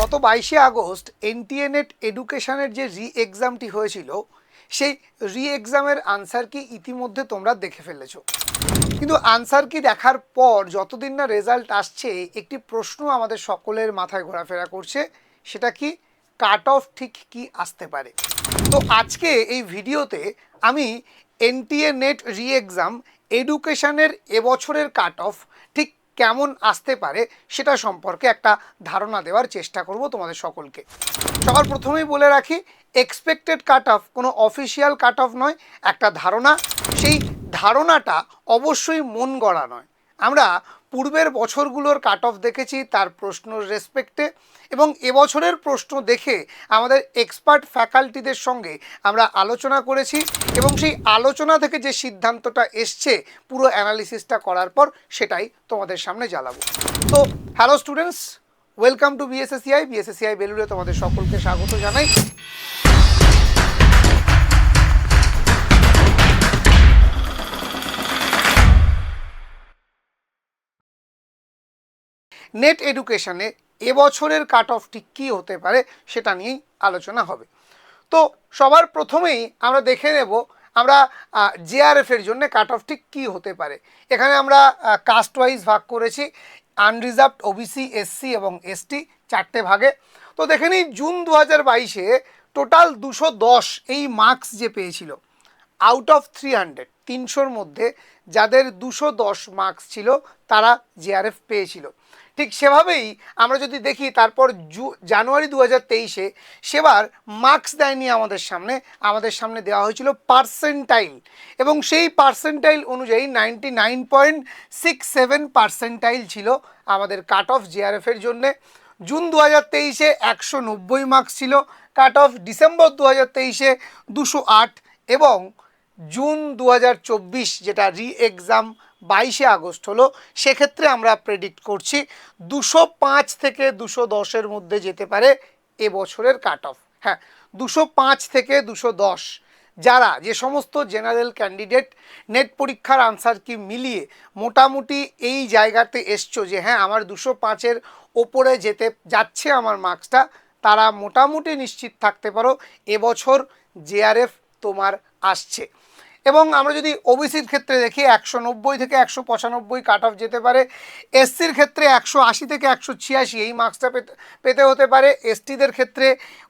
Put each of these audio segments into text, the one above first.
গত বাইশে August NTA net এডুকেশনের যে রি এক্সামটি হয়েছিল, সেই রি এক্সামের আনসার কি ইতিমধ্যে তোমরা দেখে ফেলেছো। কিন্তু আনসার কি দেখার পর যতদিন না রেজাল্ট আসছে, একটি প্রশ্ন আমাদের সকলের মাথায় ঘোরাফেরা করছে, সেটা কি কাট অফ ঠিক কি আসতে পারে? তো আজকে এই ভিডিওতে আমি এনটিএ নেট রি এক্সাম এডুকেশনের এবছরের কাট অফ ঠিক কেমন আসতে পারে সেটা সম্পর্কে একটা ধারণা দেওয়ার চেষ্টা করব তোমাদের সকলকে। সবার প্রথমেই বলে রাখি এক্সপেক্টেড কাট অফ কোনো অফিসিয়াল কাট অফ নয়, একটা ধারণা। সেই ধারণাটা অবশ্যই মন গড়া নয়। আমরা পূর্বের বছরগুলোর কাট অফ দেখেছি, তার প্রশ্ন রেসপেক্টে এবং এবছরের প্রশ্ন দেখে আমাদের এক্সপার্ট ফ্যাকাল্টিদের সঙ্গে আমরা আলোচনা করেছি এবং সেই আলোচনা থেকে যে সিদ্ধান্তটা এসছে, পুরো অ্যানালিসিসটা করার পর সেটাই তোমাদের সামনে জ্বালাবো তো hello students welcome to BSACI BSACI বেলুড়ে তোমাদের সকলকে স্বাগত জানাই। নেট এডুকেশনে এবছরের কাট অফ ঠিক কী হতে পারে সেটা নিয়েই আলোচনা হবে। তো সবার প্রথমেই আমরা দেখে নেব আমরা জেআরএফ এর জন্য কাট অফ ঠিক কী হতে পারে। এখানে আমরা কাস্ট ওয়াইজ ভাগ করেছি আনরিজার্ভড ওবিসি এসসি এবং এসটি চারটে ভাগে। তো দেখে নিই, জুন দু হাজার বাইশে টোটাল দুশো দশ এই মার্কস যে পেয়েছিল আউট অফ থ্রি হান্ড্রেড তিনশোর মধ্যে যাদের দুশো দশ মার্কস ছিল, তারা জেআরএফ পেয়েছিল। ঠিক সেভাবেই আমরা যদি দেখি তারপর জু, জানুয়ারি দু হাজার তেইশে সেবার মার্কস দেয়নি আমাদের সামনে আমাদের সামনে দেওয়া হয়েছিল পার্সেন্টাইল এবং সেই পার্সেন্টাইল অনুযায়ী ninety nine point six seven percentile ছিল আমাদের কাট অফ জেআরএফের জন্যে। জুন দু হাজার তেইশে একশো নব্বই মার্কস ছিল কাট অফ ডিসেম্বর দু হাজার তেইশে দুশো আট এবং জুন দু হাজার চব্বিশ যেটা রি এক্সাম বাইশে আগস্ট হলো, সেক্ষেত্রে আমরা প্রেডিক্ট করছি দুশো পাঁচ থেকে দুশো দশের মধ্যে যেতে পারে এবছরের কাট অফ হ্যাঁ দুশো পাঁচ থেকে দুশো দশ, যারা যে সমস্ত জেনারেল ক্যান্ডিডেট নেট পরীক্ষার আনসার কি মিলিয়ে মোটামুটি এই জায়গাতে এসছো যে হ্যাঁ আমার দুশো পাঁচের ওপরে যেতে যাচ্ছে আমার মার্কসটা তারা মোটামুটি নিশ্চিত থাকতে পারো এবছর জেআরএফ তোমার আসছে। এবং আমরা যদি ওবিসির ক্ষেত্রে দেখি, একশো নব্বই থেকে একশো পঁচানব্বই কাট অফ যেতে পারে। এসসির ক্ষেত্রে একশো আশি থেকে একশো ছিয়াশি, এই মার্কসটা পেতে পেতে হতে পারে। এসটিদের ক্ষেত্রে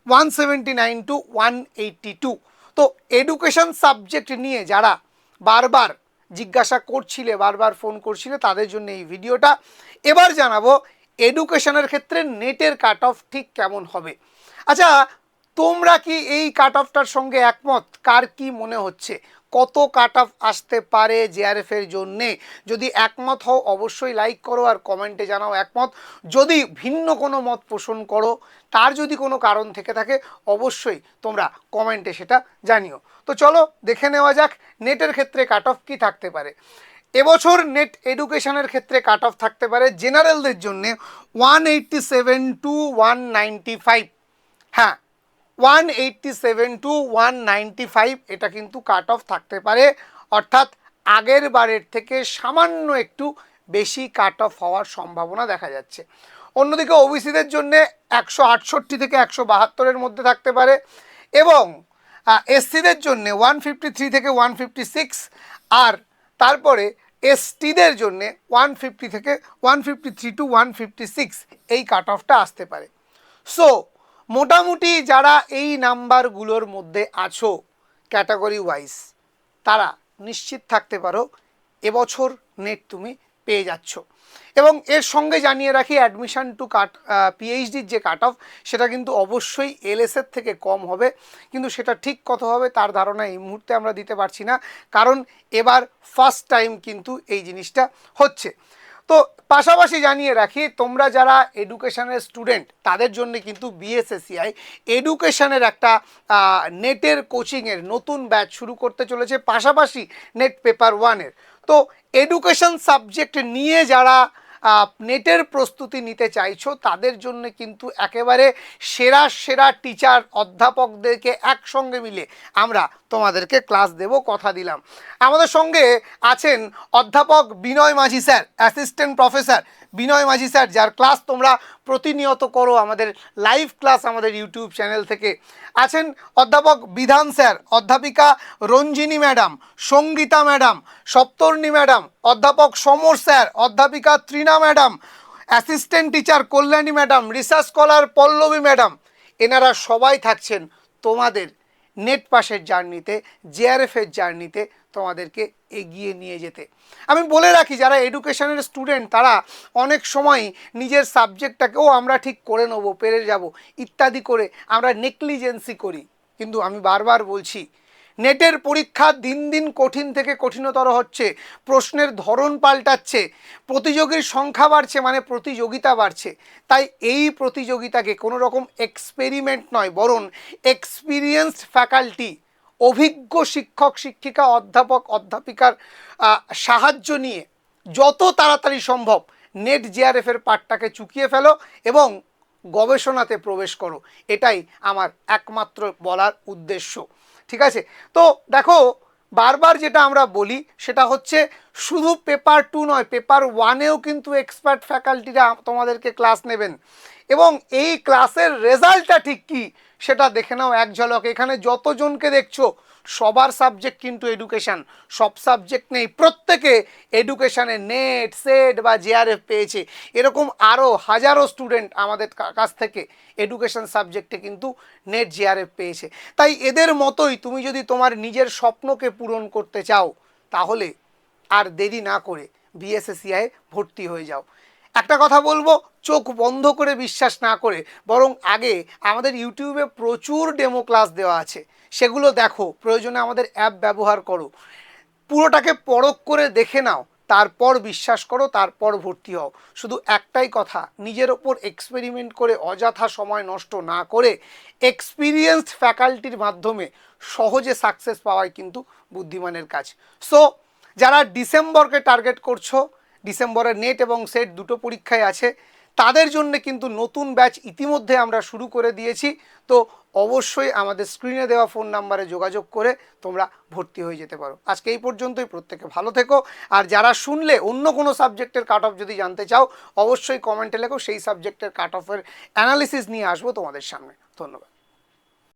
one seventy nine to one eighty two তো এডুকেশন সাবজেক্ট নিয়ে যারা বারবার জিজ্ঞাসা করছিলে, বারবার ফোন করছিলে, তাদের জন্য এই ভিডিওটা। এবার জানাব এডুকেশনের ক্ষেত্রে নেটের কাট অফ ঠিক কেমন হবে? আচ্ছা তোমরা কি এই কাট অফটার সঙ্গে একমত? কার কি মনে হচ্ছে? কত কাট অফ আসতে পারে জেআরএফ এর জন্যে? যদি একমত হও, অবশ্যই লাইক করো আর কমেন্টে জানাও একমত। যদি ভিন্ন কোনো মত পোষণ করো, তার যদি কোনো কারণ থেকে থাকে, অবশ্যই তোমরা কমেন্টে সেটা জানিও। তো চলো, দেখে নেওয়া যাক নেটের ক্ষেত্রে কাট অফ কী থাকতে পারে। এবছর নেট এডুকেশনের ক্ষেত্রে কাট অফ থাকতে পারে জেনারেলদের জন্যে one eighty seven to one ninety five হ্যাঁ one eighty seven to one ninety five এটা কিন্তু কাট অফ থাকতে পারে। অর্থাৎ আগের বারের থেকে সামান্য একটু বেশি কাট অফ হওয়ার সম্ভাবনা দেখা যাচ্ছে। অন্যদিকে ওবিসিদের জন্য একশো আটষট্টি থেকে একশো বাহাত্তরের মধ্যে থাকতে পারে এবং এসসিদের জন্যে ওয়ান ফিফটি থ্রি থেকে ওয়ান ফিফটি সিক্স আর তারপরে এসটিদের জন্যে ওয়ান ফিফটি থেকে one fifty three to one fifty six এই কাট অফটা আসতে পারে। সো মোটামুটি যারা এই নাম্বারগুলোর মধ্যে আছো, ক্যাটাগরি ওয়াইজ, তারা নিশ্চিত থাকতে পারো, এবছর নেট তুমি পেয়ে যাচ্ছ। এবং এর সঙ্গে জানিয়ে রাখি অ্যাডমিশান টু কাট পিএইচডির যে কাট অফ সেটা কিন্তু অবশ্যই এলএসের থেকে কম হবে। কিন্তু সেটা ঠিক কত হবে, তার ধারণা এই মুহূর্তে আমরা দিতে পারছি না। কারণ এবার ফার্স্ট টাইম কিন্তু এই জিনিসটা হচ্ছে। তো পাশাপাশি জানিয়ে রাখি, তোমরা যারা এডুকেশনের স্টুডেন্ট তাদের জন্য কিন্তু বিএসএসসিআই এডুকেশনের একটা নেটের কোচিংয়ের নতুন ব্যাচ শুরু করতে চলেছে, পাশাপাশি নেট পেপার ওয়ানের তো এডুকেশন সাবজেক্ট নিয়ে যারা নেটের প্রস্তুতি নিতে চাইছো, তাদের জন্য কিন্তু একেবারে সেরা সেরা টিচার অধ্যাপকদেরকে একসঙ্গে মিলে আমরা তোমাদেরকে ক্লাস দেব, কথা দিলাম। আমাদের সঙ্গে আছেন অধ্যাপক বিনয় মাঝি স্যার অ্যাসিস্ট্যান্ট প্রফেসর বিনয় মাঝি স্যার যার ক্লাস তোমরা প্রতিনিয়ত করো আমাদের লাইভ ক্লাস আমাদের ইউটিউব চ্যানেল থেকে। আছেন অধ্যাপক বিধান স্যার, অধ্যাপিকা Ranjini madam, Sangita madam, Saptarni madam, অধ্যাপক সমর স্যার, অধ্যাপিকা Trina madam assistant teacher Kalyani madam research scholar Pallavi madam, এনারা সবাই থাকছেন তোমাদের নেট পাসের জার্নিতে জেআরএফের জার্নিতে তোমাদেরকে এগিয়ে নিয়ে যেতে। আমি বলে রাখি, যারা এডুকেশনের স্টুডেন্ট তারা অনেক সময় নিজের সাবজেক্টটাকেও আমরা ঠিক করে নেব, পেরে যাব, ইত্যাদি করে আমরা নেকলিজেন্সি করি। কিন্তু আমি বারবার বলছি, নেটের পরীক্ষা দিন দিন কঠিন থেকে কঠিনতর হচ্ছে, প্রশ্নের ধরন পাল্টাচ্ছে, প্রতিযোগীর সংখ্যা বাড়ছে মানে প্রতিযোগিতা বাড়ছে। তাই এই প্রতিযোগিতাকে কোনো রকম এক্সপেরিমেন্ট নয়, বরং এক্সপিরিয়েন্সড ফ্যাকাল্টি অভিজ্ঞ শিক্ষক, শিক্ষিকা, অধ্যাপক, অধ্যাপিকার সাহায্য নিয়ে যত তাড়াতাড়ি সম্ভব নেট জিআরএফের পাঠটাকে চুকিয়ে ফেলো এবং গবেষণাতে প্রবেশ করো। এটাই আমার একমাত্র বলার উদ্দেশ্য। ঠিক আছে? তো দেখো, বারবার যেটা আমরা বলি সেটা হচ্ছে শুধু পেপার টু নয় পেপার ওয়ানেও কিন্তু এক্সপার্ট ফ্যাকাল্টিরা তোমাদেরকে ক্লাস নেবেন। এবং এই ক্লাসের রেজাল্টটা ঠিক কী? সেটা দেখে নাও এক ঝলক। এখানে যতজনকে দেখছ, সবার সাবজেক্ট কিন্তু এডুকেশান সব সাবজেক্ট নেই, প্রত্যেকে এডুকেশানে নেট সেট বা জেআরএফ পেয়েছে। এরকম আরও হাজারো স্টুডেন্ট আমাদের কাছ থেকে এডুকেশন সাবজেক্টে কিন্তু নেট জেআরএফ পেয়েছে। তাই এদের মতোই তুমি যদি তোমার নিজের স্বপ্নকে পূরণ করতে চাও, তাহলে আর দেরি না করে বিএসএসিআই ভর্তি হয়ে যাও। একটা কথা বলব, চোখ বন্ধ করে বিশ্বাস না করে, বরং আগে আমাদের ইউটিউবে প্রচুর ডেমো ক্লাস দেওয়া আছে। সেগুলো দেখো, প্রয়োজনে আমাদের অ্যাপ ব্যবহার করো। পুরোটাকে পরখ করে দেখে নাও, তারপর বিশ্বাস করো, তারপর ভর্তি হও। শুধু একটাই কথা, নিজের ওপর এক্সপেরিমেন্ট করে অযথা সময় নষ্ট না করে এক্সপিরিয়েন্সড ফ্যাকাল্টির মাধ্যমে সহজে সাকসেস পাওয়াই কিন্তু বুদ্ধিমানের কাজ। সো যারা ডিসেম্বরকে টার্গেট করছ ডিসেম্বরে নেট এবং সেট দুটো পরীক্ষায় আছে। তাদের জন্য কিন্তু নতুন ব্যাচ ইতিমধ্যে আমরা শুরু করে দিয়েছি। তো অবশ্যই আমাদের স্ক্রিনে দেওয়া ফোন নাম্বারে যোগাযোগ করে তোমরা ভর্তি হয়ে যেতে পারো। আজকে এই পর্যন্তই, প্রত্যেকে ভালো থেকো। আর যারা শুনলে অন্য কোনো সাবজেক্টের কাট অফ যদি জানতে চাও, অবশ্যই কমেন্টে লেখো, সেই সাবজেক্টের কাট অফের অ্যানালিসিস নিয়ে আসব তোমাদের সামনে। ধন্যবাদ।